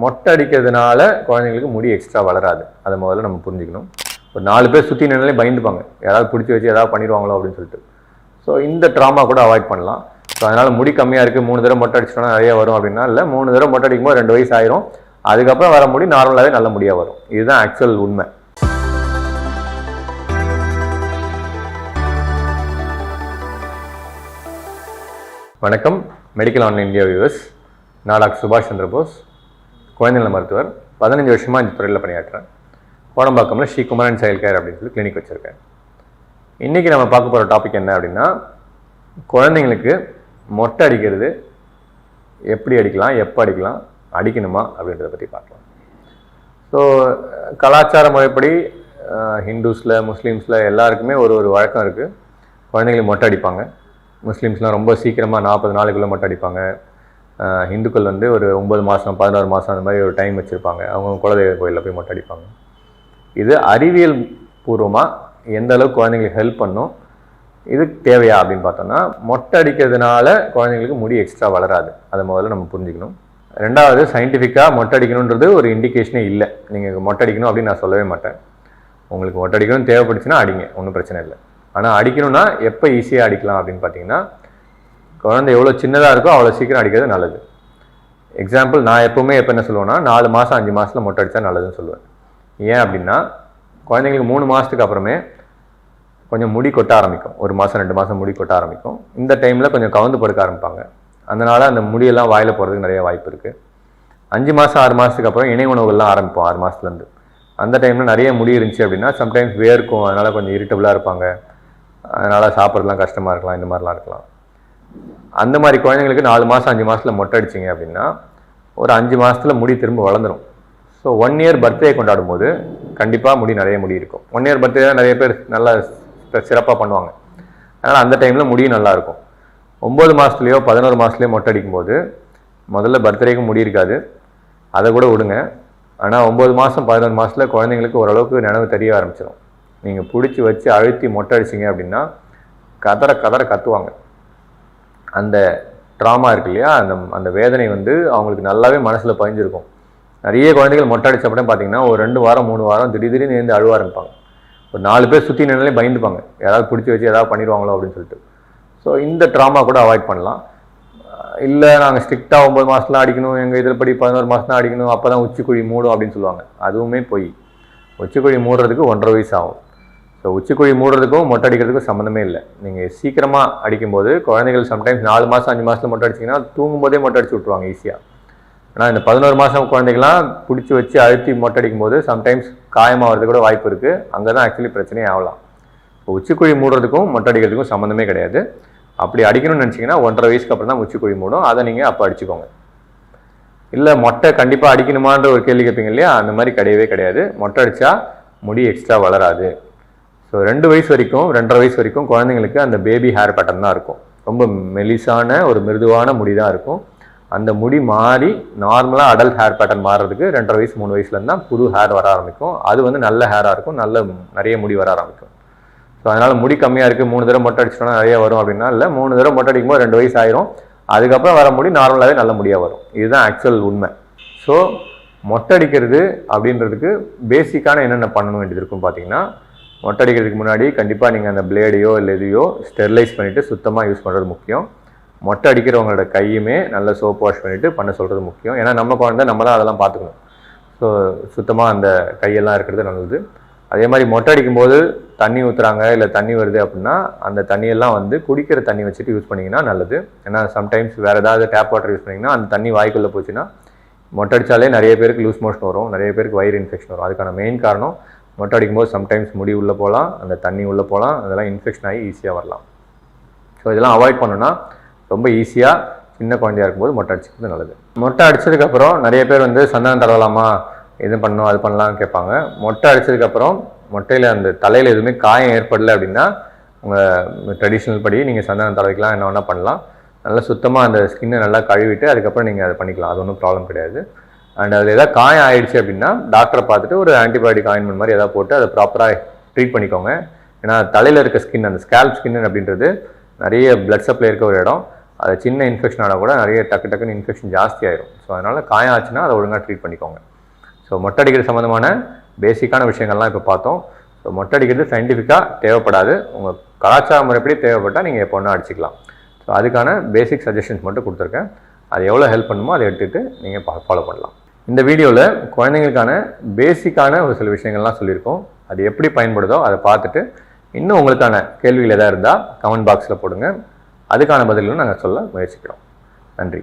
மொட்டை அடிக்கிறதுனால குழந்தைங்களுக்கு முடி எக்ஸ்ட்ரா வளராது. அதை முதல்ல நம்ம புரிஞ்சுக்கணும். ஒரு நாலு பேர் சுற்றி நின்னாலே பயந்துப்பாங்க. யாராவது பிடிச்சி வச்சு ஏதாவது பண்ணிடுவாங்களோ அப்படின்னு சொல்லிட்டு. ஸோ இந்த ட்ராமா கூட அவாய்ட் பண்ணலாம். ஸோ அதனால் முடி கம்மியாக இருக்குது மூணு தடவை மொட்டை அடிச்சிட்டோம்னா நிறைய வரும் அப்படின்னா இல்லை மூணு தடவை மொட்டை அடிக்கும்போது ரெண்டு வயசு ஆயிரும். அதுக்கப்புறம் வர முடி நார்மலாகவே நல்ல முடியாக வரும். இதுதான் ஆக்சுவல் உண்மை. வணக்கம். மெடிக்கல் ஆன்லைன் இந்தியா வியூவர்ஸ் நான் டாக்டர் சுபாஷ் சந்திரபோஸ். போஸ் மருத்துவர் பதினஞ்சு வருஷமாக இந்த துறையில் பணியாற்றுறேன் கோடம்பாக்கம்ல ஸ்ரீ குமரன் சைல்ட் கேர் அப்படின்னு சொல்லி கிளினிக் வச்சுருக்கேன் இன்றைக்கி நம்ம பார்க்க போகிற டாபிக் என்ன அப்படின்னா குழந்தைங்களுக்கு மொட்டை அடிக்கிறது எப்படி அடிக்கலாம் எப்போ அடிக்கலாம் அடிக்கணுமா அப்படின்றத பற்றி பார்க்கலாம். ஸோ கலாச்சார முறைப்படி ஹிந்துஸில் முஸ்லீம்ஸில் எல்லாருக்குமே ஒரு ஒரு வழக்கம் இருக்குது குழந்தைங்களுக்கு மொட்டை அடிப்பாங்க. முஸ்லீம்ஸ்லாம் ரொம்ப சீக்கிரமாக நாற்பது நாளுக்குள்ளே மொட்டை அடிப்பாங்க. ஹிந்துக்கள் வந்து ஒரு ஒம்பது மாதம் பதினாறு மாதம் அந்த மாதிரி ஒரு டைம் வச்சுருப்பாங்க. அவங்க குலதெய்வ கோயிலில் போய் மொட்டை அடிப்பாங்க. இது அறிவியல் பூர்வமாக எந்த அளவுக்கு குழந்தைங்களுக்கு ஹெல்ப் பண்ணும் இது தேவையா அப்படின்னு பார்த்தோம்னா மொட்டை அடிக்கிறதுனால குழந்தைங்களுக்கு முடி எக்ஸ்ட்ரா வளராது. அதை முதல்ல நம்ம புரிஞ்சுக்கணும். ரெண்டாவது சயின்டிஃபிக்காக மொட்டை அடிக்கணுன்றது ஒரு இண்டிகேஷனே இல்லை. நீங்கள் மொட்டை அடிக்கணும் அப்படின்னு நான் சொல்லவே மாட்டேன். உங்களுக்கு மொட்டை அடிக்கணும் தேவைப்படுச்சுன்னா அடிங்க ஒன்றும் பிரச்சனை இல்லை. ஆனால் அடிக்கணும்னா எப்போ ஈஸியாக அடிக்கலாம் அப்படின்னு பார்த்தீங்கன்னா குழந்தை எவ்வளோ சின்னதாக இருக்கோ அவ்வளோ சீக்கிரம் அடிக்கிறது நல்லது. எக்ஸாம்பிள் நான் எப்போவுமே எப்போ என்ன சொல்லுவேன்னா நாலு மாதம் அஞ்சு மாதத்தில் மொட்டை அடித்தா நல்லதுன்னு சொல்லுவேன். ஏன் அப்படின்னா குழந்தைங்களுக்கு மூணு மாதத்துக்கு அப்புறமே கொஞ்சம் முடி கொட்ட ஆரம்பிக்கும். ஒரு மாதம் ரெண்டு மாதம் முடி கொட்ட ஆரம்பிக்கும். இந்த டைமில் கொஞ்சம் கவுந்து படுக்க ஆரம்பிப்பாங்க. அதனால் அந்த முடியெல்லாம் வாயில் போகிறதுக்கு நிறைய வாய்ப்பு இருக்குது அஞ்சு மாதம் ஆறு மாதத்துக்கு அப்புறம் இணை உணவுகள்லாம் ஆரம்பிப்போம் ஆறு மாதத்துலேருந்து அந்த டைமில் நிறைய முடி இருந்துச்சு அப்படின்னா சம்டைம்ஸ் வேர்க்கும் அதனால் கொஞ்சம் இரிட்டபுளாக இருப்பாங்க. அதனால் சாப்பிட்றதுலாம் கஷ்டமாக இருக்கலாம் இந்த மாதிரிலாம் இருக்கலாம். அந்த மாதிரி குழந்தைங்களுக்கு நாலு மாதம் அஞ்சு மாதத்தில் மொட்டை அடிச்சிங்க அப்படின்னா ஒரு அஞ்சு மாதத்தில் முடி திரும்ப வளர்ந்துடும் ஸோ ஒன் இயர் பர்த்டே கொண்டாடும் போது கண்டிப்பாக முடி நிறைய முடி இருக்கும். ஒன் இயர் பர்த்டே தான் நிறைய பேர் நல்லா சிறப்பாக பண்ணுவாங்க. அதனால் அந்த டைமில் முடியும் நல்லாயிருக்கும் ஒம்பது மாதத்துலேயோ பதினோரு மாதத்துலேயோ மொட்டை அடிக்கும்போது முதல்ல பர்த்டேக்கு முடி இருக்காது. அதை கூட விடுங்க. ஆனால் ஒம்பது மாதம் பதினோரு மாதத்தில் குழந்தைங்களுக்கு ஓரளவுக்கு நினைவு தெரிய ஆரம்பிச்சிடும் நீங்கள் பிடிச்சி வச்சு அழுத்தி மொட்டை அடிச்சிங்க அப்படின்னா கதற கதற கத்துவாங்க. அந்த ட்ராமா இருக்கு இல்லையா? அந்த அந்த வேதனை வந்து அவங்களுக்கு நல்லாவே மனசில் பதிஞ்சிருக்கும். நிறைய குழந்தைகள் மொட்டை அடித்த அப்புறம் பார்த்தீங்கன்னா ஒரு ரெண்டு வாரம் மூணு வாரம் திடீர் திடீர்னு இருந்து அழுவ ஆரம்பிப்பாங்க ஒரு நாலு பேர் சுற்றி நின்னாலே பயந்துப்பாங்க. யாராவது பிடிச்சி வச்சு ஏதாவது பண்ணிடுவாங்களோ அப்படின்னு சொல்லிட்டு. ஸோ இந்த ட்ராமா கூட அவாய்ட் பண்ணலாம். இல்லை நாங்கள் ஸ்ட்ரிக்டாக ஒம்பது மாதத்துல அடிக்கணும். எங்கள் இதில் படி பதினோரு மாதம் அடிக்கணும். அப்போ தான் உச்சிக்குழி மூடும் அப்படின்னு சொல்லுவாங்க. அதுவுமே போய். உச்சிக்குழி மூடுறதுக்கு ஒன்றரை வயசு ஆகும். ஸோ உச்சிக்குழி மூடுறதுக்கும் மொட்டை அடிக்கிறதுக்கும் சம்மந்தமே இல்லை. நீங்கள் சீக்கிரமாக அடிக்கும்போது குழந்தைகள் சம்டைம்ஸ் நாலு மாதம் அஞ்சு மாதத்தில் மொட்டை அடிச்சிங்கன்னா தூங்கும்போதே மொட்டை அடிச்சு விட்ருவாங்க ஈஸியாக ஆனால் இந்த பதினோரு மாதம் குழந்தைகள்லாம் பிடிச்சி வச்சு அழுத்தி மொட்டை அடிக்கும்போது சம்டைம்ஸ் காயமாகிறது கூட வாய்ப்பு இருக்குது அங்கே தான் ஆக்சுவலி பிரச்சனையே ஆகலாம். இப்போ உச்சிக்குழி மூடுறதுக்கும் மொட்டை அடிக்கிறதுக்கும் சம்மந்தமே கிடையாது. அப்படி அடிக்கணும்னு நினச்சிங்கன்னா ஒன்றரை வயசுக்கு அப்புறம் தான் உச்சிக்குழி மூடும். அதை நீங்கள் அப்போ அடிச்சுக்கோங்க. இல்லை மொட்டை கண்டிப்பாக அடிக்கணுமான்ற ஒரு கேள்வி கேட்பீங்க இல்லையா? அந்த மாதிரி கிடையவே கிடையாது. மொட்டை அடித்தா முடி எக்ஸ்ட்ரா வளராது. ஸோ ரெண்டு வயசு வரைக்கும் ரெண்டரை வயசு வரைக்கும் குழந்தைங்களுக்கு அந்த பேபி ஹேர் பேட்டர்ன் தான் இருக்கும். ரொம்ப மெலிசான ஒரு மிருதுவான முடி தான் இருக்கும். அந்த முடி மாறி நார்மலாக அடல்ட் ஹேர் பேட்டர்ன் மாறுறதுக்கு ரெண்டரை வயசு மூணு வயசுலேருந்து தான் புது ஹேர் வர ஆரம்பிக்கும். அது வந்து நல்ல ஹேராக இருக்கும். நல்ல நிறைய முடி வர ஆரம்பிக்கும். ஸோ அதனால் முடி கம்மியாக இருக்குது மூணு தடவை மொட்டை அடிச்சிட்டோம்னா நிறைய வரும் அப்படின்னா இல்லை மூணு தடவை மொட்டை அடிக்கும்போது ரெண்டு வயசு ஆயிரும். அதுக்கப்புறம் வர முடி நார்மலாகவே நல்ல முடியாக வரும். இதுதான் ஆக்சுவல் உண்மை. ஸோ மொட்டை அடிக்கிறது அப்படின்றதுக்கு பேசிக்கான என்னென்ன பண்ணணும் வேண்டியது இருக்கும் பார்த்தீங்கன்னா மொட்டை அடிக்கிறதுக்கு முன்னாடி கண்டிப்பாக நீங்கள் அந்த பிளேடையோ இல்லை எதையோ ஸ்டெர்லைஸ் பண்ணிவிட்டு சுத்தமாக யூஸ் பண்ணுறது முக்கியம். மொட்டை அடிக்கிறவங்களோட கையுமே நல்லா சோப் வாஷ் பண்ணிவிட்டு பண்ண சொல்கிறது முக்கியம். ஏன்னா நம்ம குழந்தை நம்ம தான் அதெல்லாம் பார்த்துக்கணும். ஸோ சுத்தமாக அந்த கையெல்லாம் இருக்கிறது நல்லது. அதே மாதிரி மொட்டை அடிக்கும்போது தண்ணி ஊற்றுறாங்க இல்லை தண்ணி வருது அப்படின்னா அந்த தண்ணியெல்லாம் வந்து குடிக்கிற தண்ணி வச்சுட்டு யூஸ் பண்ணிங்கன்னா நல்லது. ஏன்னா சம்டைம்ஸ் வேறு ஏதாவது டேப் வாட்டர் யூஸ் பண்ணிங்கன்னா அந்த தண்ணி வாய்க்குள்ளே போச்சுன்னா மொட்டை அடித்தாலே நிறைய பேருக்கு லூஸ் மோஷன் வரும். நிறைய பேருக்கு வயிறு இன்ஃபெக்ஷன் வரும். அதுக்கான மெயின் காரணம் மொட்டை அடிக்கும்போது சம்டைம்ஸ் முடி உள்ளே போகலாம் அந்த தண்ணி உள்ளே போகலாம் அதெல்லாம் இன்ஃபெக்ஷன் ஆகி ஈஸியாக வரலாம். ஸோ இதெல்லாம் அவாய்ட் பண்ணணும்னா ரொம்ப ஈஸியாக சின்ன குழந்தையா இருக்கும்போது மொட்டை அடிச்சுக்கிறது நல்லது. மொட்டை அடிச்சதுக்கப்புறம் நிறைய பேர் வந்து சந்தனம் தடவலாமா இது பண்ணணும் அது பண்ணலாம்னு கேட்பாங்க. மொட்டை அடித்ததுக்கப்புறம் மொட்டையில் அந்த தலையில் எதுவுமே காயம் ஏற்படலை அப்படின்னா உங்கள் ட்ரெடிஷ்னல் படி நீங்கள் சந்தனம் தடவிக்கலாம் என்ன வேணால் பண்ணலாம். நல்லா சுத்தமாக அந்த ஸ்கின்னை நல்லா கழுவிட்டு அதுக்கப்புறம் நீங்கள் அதை பண்ணிக்கலாம். அது ஒன்றும் ப்ராப்ளம் கிடையாது. அண்ட் அதில் ஏதாவது காயம் ஆயிடுச்சு அப்படின்னா டாக்டரை பார்த்துட்டு ஒரு ஆன்டிபயோட்டிக் ஆயின்மெண்ட் மாதிரி ஏதாவது போட்டு அதை ப்ராப்பராக ட்ரீட் பண்ணிக்கோங்க. ஏன்னா தலையில் இருக்க ஸ்கின் அந்த ஸ்கேல்ப் ஸ்கின் அப்படின்றது நிறைய பிளட் சப்ளை இருக்க ஒரு இடம். அது சின்ன இன்ஃபெக்ஷன் ஆனால் கூட நிறைய டக்கு டக்குன்னு இன்ஃபெக்ஷன் ஜாஸ்தி ஆயிரும். ஸோ அதனால் காயம் ஆச்சுன்னா அதை ஒழுங்காக ட்ரீட் பண்ணிக்கோங்க. ஸோ மொட்டை அடிக்கிற சம்மந்தமான பேசிக்கான விஷயங்கள்லாம் இப்போ பார்த்தோம். ஸோ மொட்டை அடிக்கிறது சயின்டிஃபிக்காக தேவைப்படாது. உங்கள் கலாச்சார முறைப்படி தேவைப்பட்டால் நீங்கள் எப்போ வேணால் அடிச்சுக்கலாம். ஸோ அதுக்கான பேசிக் சஜஷன்ஸ் மட்டும் கொடுத்துருக்கேன். அது எவ்வளோ ஹெல்ப் பண்ணுமோ அதை எடுத்துகிட்டு நீங்கள் பா ஃபாலோ பண்ணலாம். இந்த வீடியோவில் குழந்தைங்களுக்கான பேசிக்கான ஒரு சில விஷயங்கள்லாம் சொல்லியிருக்கோம். அது எப்படி பயன்படுதோ அதை பார்த்துட்டு இன்னும் உங்களுக்கான கேள்விகள் எதாவது இருந்தால் கமெண்ட் பாக்ஸில் போடுங்க. அதுக்கான பதில்களும் நாங்கள் சொல்ல முயற்சிக்கிறோம். நன்றி.